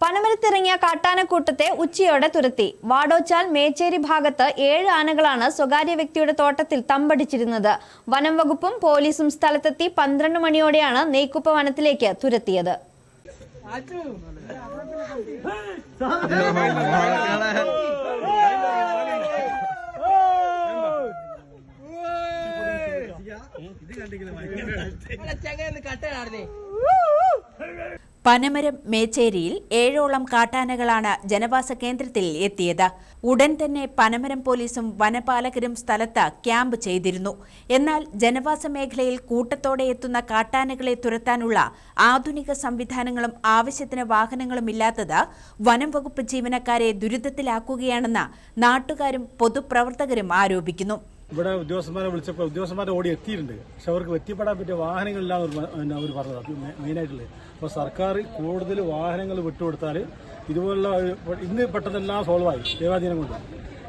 പനമരത്തിറങ്ങിയ കാട്ടാനക്കൂട്ടത്തെ ഉച്ചയോടെ തുരത്തി. വാടോച്ചാൽ മേച്ചേരി ഭാഗത്ത് ഏഴ് ആനകളാണ് സ്വകാര്യ വ്യക്തിയുടെ തോട്ടത്തിൽ തമ്പടിച്ചിരുന്നത്. വനം വകുപ്പും പോലീസും സ്ഥലത്തെത്തി പന്ത്രണ്ട് മണിയോടെയാണ് നെയ്ക്കുപ്പ വനത്തിലേക്ക് തുരത്തിയത് പനമരം മേച്ചേരിയിൽ ഏഴോളം കാട്ടാനകളാണ് ജനവാസ കേന്ദ്രത്തിൽ എത്തിയത്. ഉടൻ തന്നെ പനമരം പോലീസും വനപാലകരും സ്ഥലത്ത് ക്യാമ്പ് ചെയ്തിരുന്നു. എന്നാൽ ജനവാസ മേഖലയിൽ കൂട്ടത്തോടെ എത്തുന്ന കാട്ടാനകളെ തുരത്താനുള്ള ആധുനിക സംവിധാനങ്ങളും ആവശ്യത്തിന് വാഹനങ്ങളും ഇല്ലാത്തത് വനം വകുപ്പ് ജീവനക്കാരെ ദുരിതത്തിലാക്കുകയാണെന്ന് നാട്ടുകാരും പൊതുപ്രവർത്തകരും ആരോപിക്കുന്നു. ഇവിടെ ഉദ്യോഗസ്ഥന്മാരെ വിളിച്ചപ്പോൾ ഉദ്യോഗസ്ഥന്മാരെ ഓടി എത്തിയിട്ടുണ്ട്. പക്ഷെ അവർക്ക് എത്തിപ്പെടാൻ പറ്റിയ വാഹനങ്ങളില്ലാന്ന് അവർ പറഞ്ഞത്. അത് മെയിനായിട്ടുള്ളത്. അപ്പോൾ സർക്കാർ കൂടുതൽ വാഹനങ്ങൾ വിട്ടുകൊടുത്താൽ ഇതുപോലുള്ള ഇന്ന് പെട്ടെന്നെല്ലാം സോൾവായി. ദേവാധീനം കൊണ്ട്?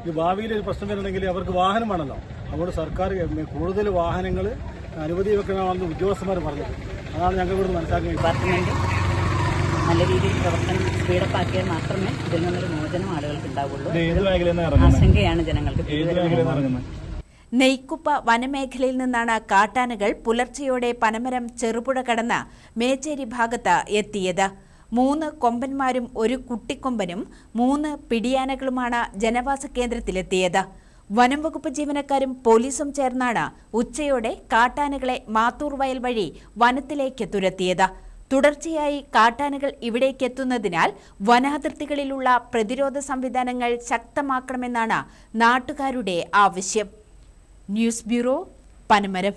ഇത് ഭാവിയിൽ ഒരു പ്രശ്നം വരണമെങ്കിൽ അവർക്ക് വാഹനം വേണമല്ലോ അതുകൊണ്ട് സർക്കാർ കൂടുതൽ വാഹനങ്ങൾ അനുമതി വെക്കണമെന്ന് ഉദ്യോഗസ്ഥന്മാർ പറഞ്ഞത്. അതാണ് ഞങ്ങൾ ഇവിടെ മനസ്സിലാക്കുന്നത് നല്ല രീതിയിൽ പ്രവർത്തനം സ്പീഡപ്പാക്കിയാൽ മാത്രമേ ഇതിൽ നിന്നൊരു മോചനം ആളുകൾക്ക് ഉണ്ടാവുള്ളൂ. ആശങ്കയാണ് ജനങ്ങൾക്ക് നെയ്ക്കുപ്പ വനമേഖലയിൽ നിന്നാണ് കാട്ടാനകൾ പുലർച്ചെയോടെ പനമരം ചെറുപുഴ കടന്ന് മേച്ചേരി ഭാഗത്ത് എത്തിയത്. മൂന്ന് കൊമ്പന്മാരും ഒരു കുട്ടിക്കൊമ്പനും മൂന്ന് പിടിയാനകളുമാണ് ജനവാസ കേന്ദ്രത്തിലെത്തിയത്. വനം വകുപ്പ് ജീവനക്കാരും പോലീസും ചേർന്നാണ് ഉച്ചയോടെ കാട്ടാനകളെ മാത്തൂർ വയൽ വഴി വനത്തിലേക്ക് തുരത്തിയത്. തുടർച്ചയായി കാട്ടാനകൾ ഇവിടേക്ക് എത്തുന്നതിനാൽ വനാതിർത്തികളിലുള്ള പ്രതിരോധ സംവിധാനങ്ങൾ ശക്തമാക്കണമെന്നാണ് നാട്ടുകാരുടെ ആവശ്യം. News bureau Panamaram